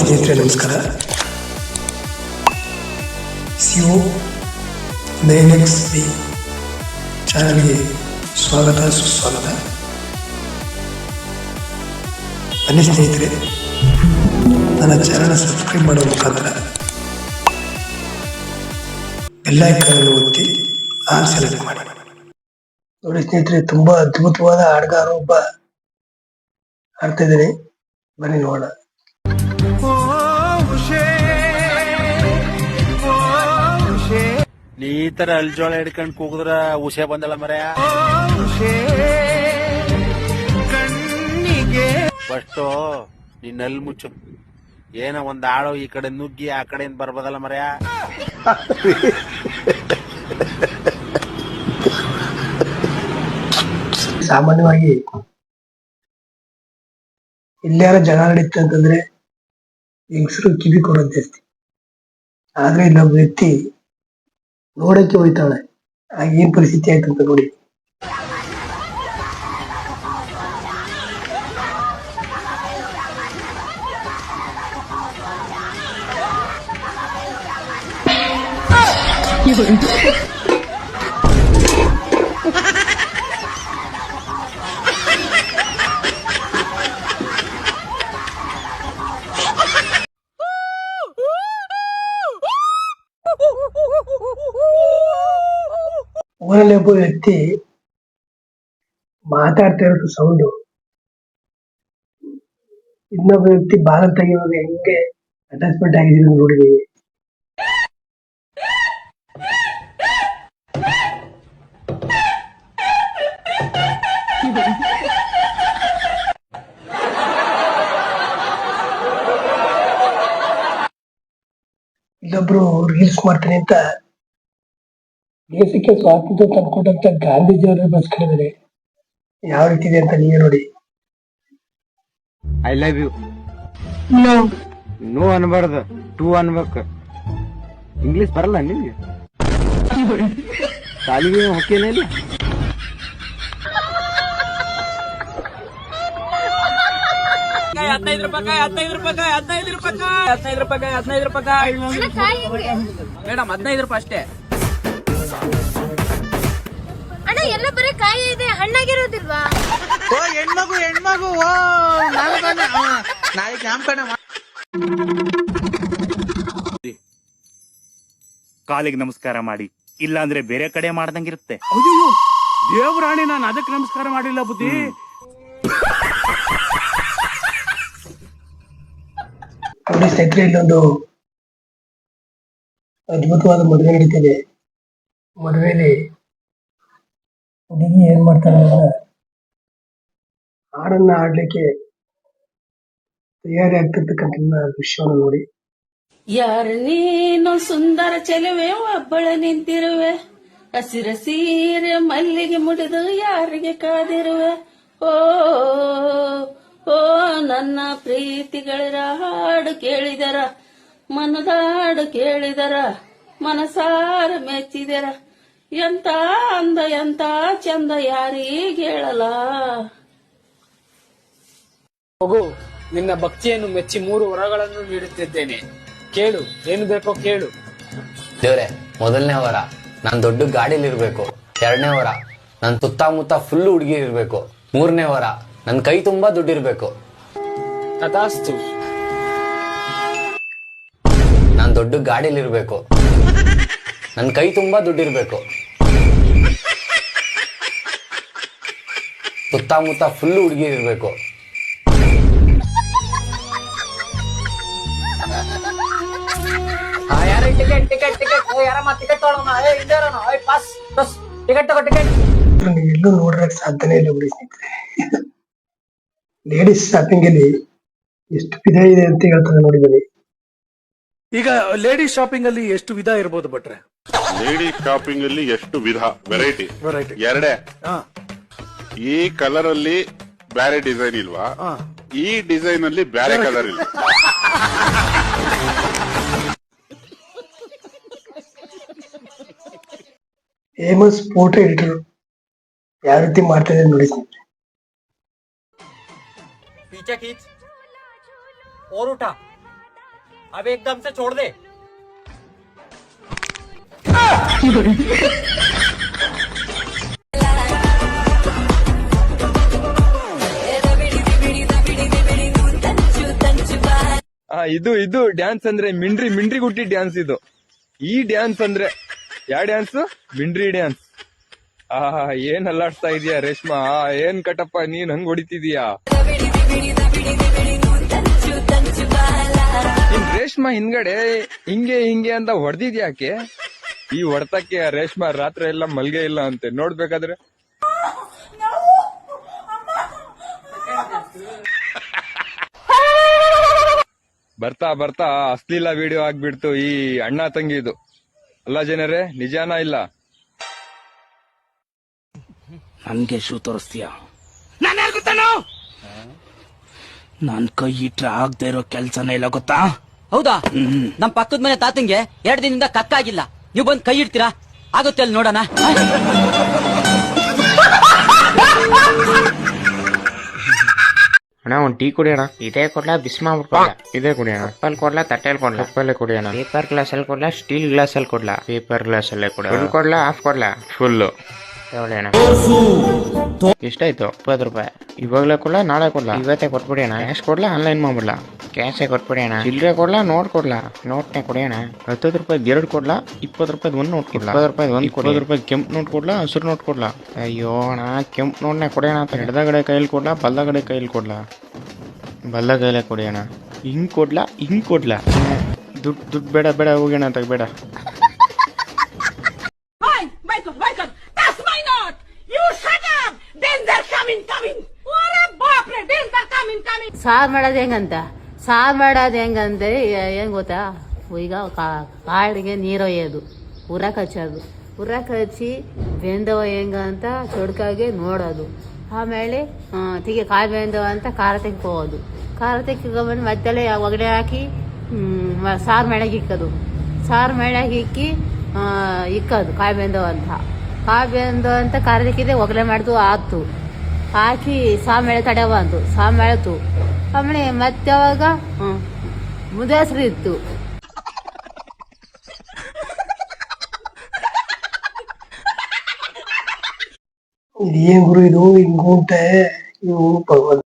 ಸ್ನೇಹಿತರೆ ನಮಸ್ಕಾರ. CO nine X B ಚಾನಲ್ಗೆ ಸ್ವಾಗತ, ಸುಸ್ವಾಗತ. ಬನ್ನಿ ಸ್ನೇಹಿತರೆ, ನನ್ನ ಚಾನಲ್ ಸಬ್ಸ್ಕ್ರೈಬ್ ಮಾಡುವ ಮುಖಾಂತರ ಬೆಲ್ಲೈಕನ್ನು ಒತ್ತಿ ಆ ಸೆಲೆಕ್ಟ್ ಮಾಡಿ. ನೋಡಿ ಸ್ನೇಹಿತರೆ, ತುಂಬಾ ಅದ್ಭುತವಾದ ಹಾಡುಗಾರ ಒಬ್ಬ ಹಾಡ್ತಾ ಇದ್ದೀನಿ. ಬನ್ನಿ ನೋಡೋಣ. ನೀ ಈ ತರ ಅಲ್ಜೋಳ ಹಿಡ್ಕೊಂಡ್ ಕೂಗಿದ್ರ ಉಷೆ ಬಂದಳ ಮರ್ಯ ಫಸ್ಟು ನಿನ್ನ ಅಲ್ಲಿ ಮುಚ್ಚು. ಏನೋ ಒಂದ್ ಆಳು ಈ ಕಡೆ ನುಗ್ಗಿ ಆ ಕಡೆಯಿಂದ ಬರ್ಬೋದಲ್ಲ ಮರ್ಯ ಸಾಮಾನ್ಯವಾಗಿ ಇಲ್ಲಾರ ಜಗಳ ನಡೀತು ಅಂತಂದ್ರೆ ಹೆಂಗಸರು ಕಿವಿ ಕೊಡೋದು ಜಾಸ್ತಿ ಆದ್ರೆ ಇಲ್ಲೊಬ್ಬ ವ್ಯಕ್ತಿ ನೋಡಕ್ಕೆ ಹೋಯ್ತಾಳೆ ಆಗ ಏನ್ ಪರಿಸ್ಥಿತಿ ಆಯ್ತು ಅಂತ ನೋಡಿ ಊರಲ್ಲಿ ಒಬ್ಬ ವ್ಯಕ್ತಿ ಮಾತಾಡ್ತಾ ಇರೋದು ಸೌಂಡು ಇನ್ನೊಬ್ಬ ವ್ಯಕ್ತಿ ಬಾಲ ತೆಗೆಯುವಾಗ ಹೆಂಗೆ ಅಟ್ಯಾಚ್ಮೆಂಟ್ ಆಗಿದ್ದೀನಿ ನೋಡಿದೀವಿ ಇಲ್ಲೊಬ್ರು ರೀಲ್ಸ್ ಮಾಡ್ತೀನಿ ಅಂತ ದೇಶಕ್ಕೆ ಸ್ವಾತಂತ್ರ್ಯ ತಂದ್ಕೊಟ್ಟಂತ ಬಸ್ ಬಸ್ಕೊಂಡಿದ್ದಾರೆ ಯಾವ ರೀತಿ ಇದೆ ಅಂತ ನೀವೇ ನೋಡಿ. ಐ ಲವ್ ಯು ನೋ ಅನ್ಬಾರ್ದು. ಟೂ ಅನ್ಬೇಕು. ಇಂಗ್ಲಿಷ್ ಬರಲ್ಲ ನಿಮ್ಗೆ? ಶಾಲಿಗೆ ಹೊಕ್ಕೇನೆ ಇಲ್ಲ? ಹದಿನೈದು ರೂಪಾಯಿ ಹದಿನೈದು ರೂಪಾಯಿ ಹದಿನೈದು ರೂಪಾಯಿ ಹದಿನೈದು ರೂಪಾಯಿ ಹದಿನೈದು ರೂಪಾಯಿ. ಮೇಡಮ್ ಹದಿನೈದು ರೂಪಾಯಿ ಅಷ್ಟೇ. ಅಣ್ಣ ಎಲ್ಲ ಬರೀ ಕಾಯಿ ಇದೆ ಹಣ್ಣಾಗಿರೋದಿಲ್ವಾ? ಓ ಹೆಣ್ಮಗು ಹೆಣ್ಮಗು ಓ ನಾಳೆ ಕಾಲಿಗೆ ನಮಸ್ಕಾರ ಮಾಡಿ ಇಲ್ಲ ಅಂದ್ರೆ ಬೇರೆ ಕಡೆ ಮಾಡ್ದಂಗಿರುತ್ತೆ. ಅಯ್ಯೋ ದೇವರಾಣಿ ನಾನು ಅದಕ್ಕೆ ನಮಸ್ಕಾರ ಮಾಡಿಲ್ಲ ಬುದ್ಧಿ. ನೋಡಿ ಸ್ನೇಹಿತರೆ ಇಲ್ಲೊಂದು ಅದ್ಭುತವಾದ ಮದುವೆ ನಡೀತಿದೆ. ಮದುವೆಯಲ್ಲಿ ಹುಡುಗಿ ಏನ್ ಮಾಡ್ತಾರೆ ಹಾಡನ್ನ ಆಡ್ಲಿಕ್ಕೆ ತಯಾರಿ ಆಗ್ತಿರ್ತಕ್ಕಂಥ ದೃಶ್ಯವನ್ನು ನೋಡಿ. ಯಾರ ನೀನು ಸುಂದರ ಚೆಲುವೆ, ಒಬ್ಬಳ ನಿಂತಿರುವೆ. ಹಸಿರ ಸೀರೆ ಮಲ್ಲಿಗೆ ಮುಡಿದು ಯಾರಿಗೆ ಕಾದಿರುವೆ? ಓ ಓ ನನ್ನ ಪ್ರೀತಿಗಳಿರ ಹಾಡು ಕೇಳಿದರ ಮನದಾಡು ಕೇಳಿದರ ಮನಸಾರ ಮೆಚ್ಚಿದರ. ಎಂತ ಅಂದ ಎಂತ ಚಂದ ಯಾರಿಗೆ ಹೇಳಲ್ಲ ಮಗು ನಿನ್ನ ಭಕ್ತಿಯನ್ನು ಮೆಚ್ಚಿ ಮೂರು ವರಗಳನ್ನು ನೀಡುತ್ತಿದ್ದೇನೆ. ಕೇಳು ಏನು ಬೇಕೋ ಕೇಳು. ದೇವ್ರೆ ಮೊದಲನೇ ವರ ನನ್ ದೊಡ್ಡ ಗಾಡಿಲಿರ್ಬೇಕು. ಎರಡನೇ ವರ ನನ್ ಸುತ್ತಮುತ್ತ ಫುಲ್ ಹುಡುಗಿ ಇರ್ಬೇಕು ಮೂರನೇ ವರ ನನ್ ಕೈ ತುಂಬಾ ದುಡ್ಡಿರಬೇಕು. ತಥಾಸ್ತು. ನಾನು ದೊಡ್ಡ ಗಾಡಿಲಿರಬೇಕು. ನನ್ನ ನನ್ ಕೈ ತುಂಬಾ ದುಡ್ಡಿರ್ಬೇಕು. ಸುತ್ತಮುತ್ತ ಫುಲ್ ಹುಡುಗಿ ಇರ್ಬೇಕು ಟಿಕೆಟ್ ಟಿಕೆಟ್ ಟಿಕೆಟ್ ಯಾರಮ್ಮ ಟಿಕೆಟ್ ತಗೊಳ್ಳೋಣ ಏ ಪಾಸ್ ಬಸ್ ಟಿಕೆಟ್ ತಗೋ ಟಿಕೆಟ್ ನೀವು ಎಲ್ಲೂ ನೋಡ್ರಕ್ ಸಾಧ್ಯನೇ ಇಲ್ಲ ಬಿಡಿ ಸ್ನೇಹಿತರೆ. ಲೇಡೀಸ್ ಶಾಪಿಂಗ್ ಅಲ್ಲಿ ಎಷ್ಟು ವಿಧ ಇದೆ ಅಂತ ಹೇಳ್ತಾರೆ ನೋಡಿ ಬನ್ನಿ ಈಗ ಲೇಡಿ ಶಾಪಿಂಗ್ ಅಲ್ಲಿ ಎಷ್ಟು ವಿಧ ಇರ್ಬೋದು ಭಟ್ರೆ? ಲೇಡಿ ಶಾಪಿಂಗ್ ಅಲ್ಲಿ ಎಷ್ಟು ವಿಧ? ವೆರೈಟಿ ವೆರೈಟಿ ಎರಡೇ. ಹಾ. ಈ ಕಲರ್ ಅಲ್ಲಿ ಬೇರೆ ಡಿಸೈನ್ ಇಲ್ವಾ? ಹಾ. ಈ ಡಿಸೈನ್ ಅಲ್ಲಿ ಬೇರೆ ಕಲರ್ ಇಲ್ಲ. ಫೇಮಸ್ ಫೋಟೋ ಎಡಿಟರ್ ಯಾವ ರೀತಿ ಮಾಡ್ತಾ ಇದ್ದಾರೆ ನೋಡಿ ಸ್ನೇಹಿತರೆ पीछे खींच और उठा अब एकदम से छोड़ दे ಆ ಇದು ಇದು ಡ್ಯಾನ್ಸ್ ಅಂದ್ರೆ ಮಿಂಡ್ರಿ ಮಿಂಡ್ರಿ ಗುಟ್ಟಿ ಡ್ಯಾನ್ಸ್ ಇದು ಈ ಡ್ಯಾನ್ಸ್ ಅಂದ್ರೆ ಯಾವ ಡ್ಯಾನ್ಸ್ ಮಿಂಡ್ರಿ ಡ್ಯಾನ್ಸ್ ಆ ಏನ್ ಅಲ್ಲಾಡ್ಸ್ತಾ ಇದೀಯಾ ರೇಷ್ಮಾ ಆ, ಏನ್ ಕಟಪ್ಪ ನೀನ್ ಹಂಗ್ ಹೊಡಿತಿದೀಯಾ ನಿನ್ ರೇಷ್ಮಾ ಹಿಂದ್ಗಡೆ ಹಿಂಗೆ ಹಿಂಗೆ ಅಂತ ಹೊಡೆದಿದ್ಯಾಕೆ? ಈ ಹೊಡ್ತಕ್ಕೆ ರೇಷ್ಮಾ ರಾತ್ರಿ ಎಲ್ಲ ಮಲ್ಗೆ ಇಲ್ಲ ಅಂತೆ, ನೋಡ್ಬೇಕಾದ್ರೆ? ಬರ್ತಾ ಬರ್ತಾ ಅಶ್ಲೀಲ ವಿಡಿಯೋ ಆಗ್ಬಿಡ್ತು ಈ ಅಣ್ಣ ತಂಗಿದು. ಅಲ್ಲ ಜನರೇ, ನಿಜಾನ ಇಲ್ಲ? ನನ್ಗೆ ಶೂ ತೋರಿಸ್ತೀಯ? ನಾನು ನನ್ ಕೈ ಇಟ್ರೆ ಆಗದೆ ಇರೋ ಕೆಲ್ಸನೇ ಇಲ್ಲ ಗೊತ್ತಾ? ಹೌದಾ? ನಮ್ ಪಕ್ಕದ ಮನೆ ತಾತಂಗೆ ಎರಡು ದಿನದಿಂದ ಕಕ್ಕಾಗಿಲ್ಲ. ನೀವು ಬಂದ್ ಕೈ ಇಡ್ತೀರಾ? ಆಗುತ್ತೆ ಅಲ್ಲಿ ನೋಡೋಣ. ಅಣ್ಣ ಒಂದ್ ಟೀ ಕುಡಿಯೋಣ. ಇದೇ ಕೊಡ್ಲಾ ಬಿಸ್ಮಾ ಇದೇ ಕುಡಿಯೋಣ. ಅಪ್ಪಲ್ ಕೊಡ್ಲಾ ತಟ್ಟೆಲ್ ಕೊಡ್ಲಾ? ಕಪ್ಪಲ್ಲೇ ಕುಡಿಯೋಣ. ಪೇಪರ್ ಗ್ಲಾಸ್ ಅಲ್ಲಿ ಕೊಡ್ಲಾ ಸ್ಟೀಲ್ ಗ್ಲಾಸ್ ಅಲ್ಲಿ ಕೊಡ್ಲಾ? ಪೇಪರ್ ಗ್ಲಾಸ್ ಅಲ್ಲೇ ಕೊಡ ಕೊಡ್ಲಾ ಹಾಫ್ ಕೊಡ್ಲಾ? ಫುಲ್ ಇಷ್ಟ ಇಪ್ಪತ್ತು ರೂಪಾಯಿ. ಇವಾಗಲೇ ಕೊಡ್ಲಾ ನಾಳೆ ಕೊಡ್ಲಾ? ಇವತ್ತೇ ಕೊಟ್ಬಿಡಿ ಅಣ್ಣ ಕ್ಯಾಶ್ ಕೊಡ್ಲಾ ಆನ್ಲೈನ್ ಮಾಡ್ಬಿಡ್ಲಾ? ಕ್ಯಾಶೇ ಕೊಟ್ಬಿಡಿ ಅಣ್ಣ ಚಿಲ್ಲರೆ ಕೊಡ್ಲಾ ನೋಟ್ ಕೊಡ್ಲಾ? ನೋಟ್ನೇ ಅಣ್ಣ ಹತ್ತತ್ತು ರೂಪಾಯಿ ಎರಡು ಕೊಡ್ಲಾ ಇಪ್ಪತ್ತು ರೂಪಾಯಿ ಒಂದು ನೋಟ್ ಕೊಡ್ಲಾ? ಇಪ್ಪತ್ತು ರೂಪಾಯಿ ಒಂದು ಇಪ್ಪತ್ತು ರೂಪಾಯಿ ಕೆಂಪು ನೋಟ್ ಕೊಡ್ಲಾ ಹಸಿರು ನೋಟ್ ಕೊಡ್ಲಾ? ಅಯ್ಯೋ ಅಣ್ಣ ಕೆಂಪು ನೋಟ್ನೇ ಕೊಡಿ ಅಂತ ಎಡದಗಡೆ ಕೈಯಲ್ಲಿ ಕೊಡ್ಲಾ ಬಲ್ಲಗಡೆ ಕೈಯಲ್ಲಿ ಕೊಡ್ಲಾ? ಬಲ್ಲ ಕೈಲೇ ಅಣ್ಣ ಹಿಂಗ್ ಕೊಡ್ಲಾ ಹಿಂಗ್ ಕೊಡ್ಲಾ? ದುಡ್ಡು ದುಡ್ಡು ಬೇಡ ಬೇಡ ಹೋಗೋಣ ಅಂತ ಬೇಡ. ಸಾರ್ ಮಾಡೋದು ಹೆಂಗಂತ? ಸಾರ್ ಮಾಡೋದು ಹೆಂಗಂದ್ರೆ ಏನು ಗೊತ್ತಾ? ಈಗ ಕಾಳಿಗೆ ನೀರು ಒಯ್ಯೋದು ಉರಕ್ ಹಚ್ಚೋದು ಉರಕ್ ಹಚ್ಚಿ ಬೆಂದವ ಹೆಂಗಂತ ಚೊಡ್ಕಾಗೆ ನೋಡೋದು. ಆಮೇಲೆ ತೆಗೆ ಕಾಯಿ ಬೆಂದವ ಅಂತ ಖಾರ ತೆಕ್ಕೋದು ಖಾರ ತೆಕ್ಕೊಂಡ್ಬಂದು ಮತ್ತೆಲ್ಲ ಒಗಡೆ ಹಾಕಿ ಸಾರು ಮೇಳಗೆ ಇಕ್ಕೋದು. ಸಾರು ಮೇಳಗೆ ಇಕ್ಕಿ ಇಕ್ಕೋದು ಕಾಯಿ ಬೆಂದವ ಅಂತ. ಕಾಯಿ ಬೆಂದವ ಅಂತ ಖಾರ ತೆಕ್ಕಿದೆ ಒಗ್ಗಡೆ ಮಾಡ್ದು ಆತು ಹಾಕಿ ಸಾಮೇಳೆ ತಡೆವ ಅಂತು ಸಾಮೇಳತು ಆಮೇಲೆ ಮತ್ತೆ ಅವಾಗ ಮುದಾಸರಿ ಇತ್ತು. ಏನ್ ಗುರು ಇದು ಹಿಂಗ್ ಉಂಟೆ ಇವು ಭಗವಂತ